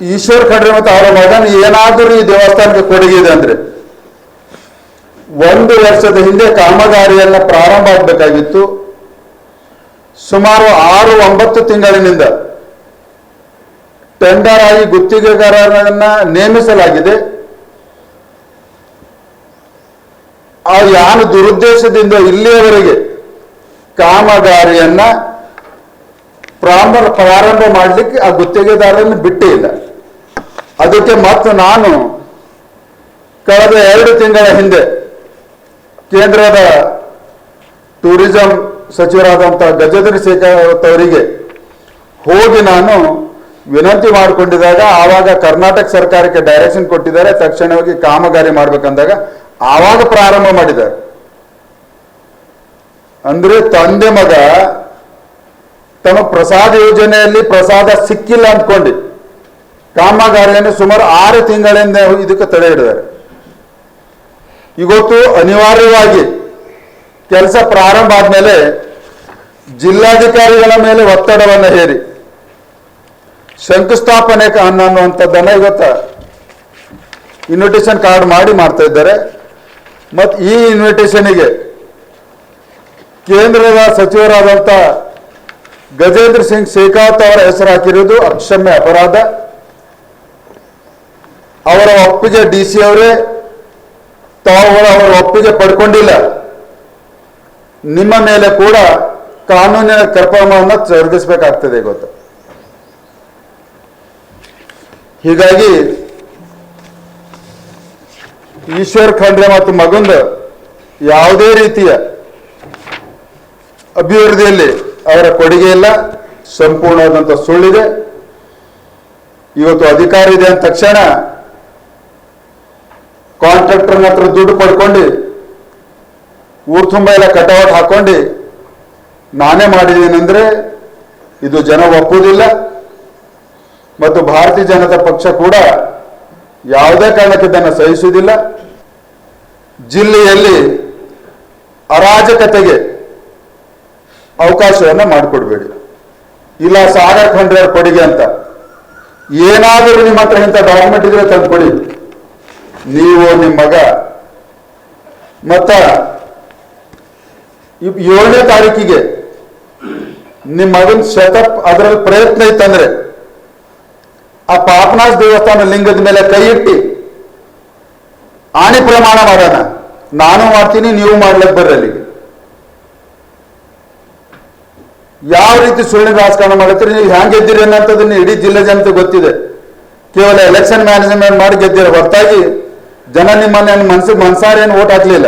ಈಶ್ವರ್ ಖಂಡ್ರೆ ಮತ್ತು ಅವರ ಮಗನ ಏನಾದರೂ ಈ ದೇವಸ್ಥಾನಕ್ಕೆ ಕೊಡುಗೆ ಇದೆ ಅಂದ್ರೆ ಒಂದು ವರ್ಷದ ಹಿಂದೆ ಕಾಮಗಾರಿಯನ್ನ ಪ್ರಾರಂಭ ಆಗಬೇಕಾಗಿತ್ತು. ಸುಮಾರು ಆರು ಒಂಬತ್ತು ತಿಂಗಳಿನಿಂದ ಟೆಂಡರ್ ಆಗಿ ಗುತ್ತಿಗೆಗಾರರನ್ನ ನೇಮಿಸಲಾಗಿದೆ. ಆ ಯಾನು ದುರುದ್ದೇಶದಿಂದ ಇಲ್ಲಿಯವರೆಗೆ ಕಾಮಗಾರಿಯನ್ನ ಪ್ರಾರಂಭ ಪ್ರಾರಂಭ ಮಾಡಲಿಕ್ಕೆ ಆ ಗುತ್ತಿಗೆದಾರರನ್ನು ಬಿಟ್ಟೇ ಇಲ್ಲ. ಅದಕ್ಕೆ ಮತ್ತು ನಾನು ಕಳೆದ ಎರಡು ತಿಂಗಳ ಹಿಂದೆ ಕೇಂದ್ರದ ಟೂರಿಸಂ ಸಚಿವರಾದಂಥ ಗಜೇಂದ್ರ ಶೇಖಾವತ್ ಅವರಿಗೆ ಹೋಗಿ ನಾನು ವಿನಂತಿ ಮಾಡಿಕೊಂಡಿದ್ದಾಗ ಆವಾಗ ಕರ್ನಾಟಕ ಸರ್ಕಾರಕ್ಕೆ ಡೈರೆಕ್ಷನ್ ಕೊಟ್ಟಿದ್ದಾರೆ, ತಕ್ಷಣವಾಗಿ ಕಾಮಗಾರಿ ಮಾಡ್ಬೇಕಂದಾಗ ಆವಾಗ ಪ್ರಾರಂಭ ಮಾಡಿದ್ದಾರೆ. ಅಂದ್ರೆ ತಂದೆ ಮಗ ತಮ್ಮ ಪ್ರಸಾದ ಯೋಜನೆಯಲ್ಲಿ ಪ್ರಸಾದ ಸಿಕ್ಕಿಲ್ಲ ಅಂದ್ಕೊಂಡು. ಕಾಮಗಾರಿಯನ್ನು ಸುಮಾರು ಆರು ತಿಂಗಳಿಂದ ಇದಕ್ಕೆ ತಡೆ ಹಿಡಿದಾರೆ ಇವತ್ತು ಅನಿವಾರ್ಯವಾಗಿ ಕೆಲಸ ಪ್ರಾರಂಭ ಆದ್ಮೇಲೆ ಜಿಲ್ಲಾಧಿಕಾರಿಗಳ ಮೇಲೆ ಒತ್ತಡವನ್ನು ಹೇರಿ, ಶಂಕುಸ್ಥಾಪನೆ ಅನ್ನುವಂಥದ್ದನ್ನು ಇವತ್ತು ಇನ್ವಿಟೇಷನ್ ಕಾರ್ಡ್ ಮಾಡಿ ಮಾಡ್ತಾ ಇದ್ದಾರೆ. ಮತ್ತು ಈ ಇನ್ವಿಟೇಷನಿಗೆ ಕೇಂದ್ರದ ಸಚಿವರಾದಂಥ ಗಜೇಂದ್ರ ಸಿಂಗ್ ಶೇಖಾವತ್ ಅವರ ಹೆಸರು ಹಾಕಿರುವುದು ಅಕ್ಷಮ್ಯ ಅಪರಾಧ. ಅವರ ಒಪ್ಪಿಗೆ ಡಿ ಸಿ ಅವರೇ ತಾವುಗಳು ಅವರ ಒಪ್ಪಿಗೆ ಪಡ್ಕೊಂಡಿಲ್ಲ. ನಿಮ್ಮ ಮೇಲೆ ಕೂಡ ಕಾನೂನಿನ ಕ್ರಮವನ್ನು ಜರುಗಿಸಬೇಕಾಗ್ತದೆ ಗೊತ್ತು? ಹೀಗಾಗಿ ಈಶ್ವರ್ ಖಂಡ್ರೆ ಮತ್ತು ಮಗುಂದ ಯಾವುದೇ ರೀತಿಯ ಅಭಿವೃದ್ಧಿಯಲ್ಲಿ ಅವರ ಕೊಡುಗೆ ಇಲ್ಲ ಸಂಪೂರ್ಣವಾದಂಥ ಸುಳ್ಳಿದೆ. ಇವತ್ತು ಅಧಿಕಾರ ಇದೆ ಅಂದ ತಕ್ಷಣ ಕಾಂಟ್ರಾಕ್ಟರ್ನ ಹತ್ರ ದುಡ್ಡು ಪಡ್ಕೊಂಡು ಊರು ತುಂಬ ಎಲ್ಲ ಕಟೌಟ್ ಹಾಕೊಂಡು ನಾನೇ ಮಾಡಿದ್ದೀನಂದ್ರೆ ಇದು ಜನ ಒಪ್ಪುವುದಿಲ್ಲ. ಮತ್ತು ಭಾರತೀಯ ಜನತಾ ಪಕ್ಷ ಕೂಡ ಯಾವುದೇ ಕಾರಣಕ್ಕೆ ಇದನ್ನು ಸಹಿಸುವುದಿಲ್ಲ. ಜಿಲ್ಲೆಯಲ್ಲಿ ಅರಾಜಕತೆಗೆ ಅವಕಾಶವನ್ನು ಮಾಡಿಕೊಡ್ಬೇಡಿ. ಇಲ್ಲ ಸಾಗರ್ ಖಂಡ್ರ ಕೊಡುಗೆ ಅಂತ. ಏನಾದರೂ ನಿಮ್ಮ ಹತ್ರ ಇಂಥ ಡಾಕ್ಯುಮೆಂಟ್ ಇದ್ರೆ ತಂದು ಕೊಡಿ ನೀವು ನಿಮ್ಮ ಮಗ. ಮತ್ತ ಏಳನೇ ತಾರೀಕಿಗೆ ನಿಮ್ಮ ಮಗನ ಶತಪ್ ಅದರಲ್ಲಿ ಪ್ರಯತ್ನ ಇತ್ತಂದ್ರೆ ಆ ಪಾಪನಾಥ್ ದೇವಸ್ಥಾನ ಲಿಂಗದ ಮೇಲೆ ಕೈ ಇಟ್ಟು ಆಣಿ ಪ್ರಮಾಣ ಮಾಡೋಣ. ನಾನು ಮಾಡ್ತೀನಿ, ನೀವು ಮಾಡ್ಲಿಕ್ಕೆ ಬರ್ರಿ ಅಲ್ಲಿಗೆ. ಯಾವ ರೀತಿ ಸುಳ್ಳಿನ ರಾಜಕಾರಣ ಮಾಡುತ್ತೀರಿ? ನೀವು ಹ್ಯಾಂಗೆ ಗೆದ್ದಿರಿ ಅನ್ನೋದನ್ನ ಇಡೀ ಜಿಲ್ಲೆ ಜನತೆ ಗೊತ್ತಿದೆ. ಕೇವಲ ಎಲೆಕ್ಷನ್ ಮ್ಯಾನೇಜ್ಮೆಂಟ್ ಮಾಡಿ ಗೆದ್ದಿರ ಹೊರತಾಗಿ ಜನ ನಿಮ್ಮನ್ನ ಮನ್ಸಿಗೆ ಮನ್ಸಾರೇನು ಓಟ್ ಹಾಕ್ಲಿಲ್ಲ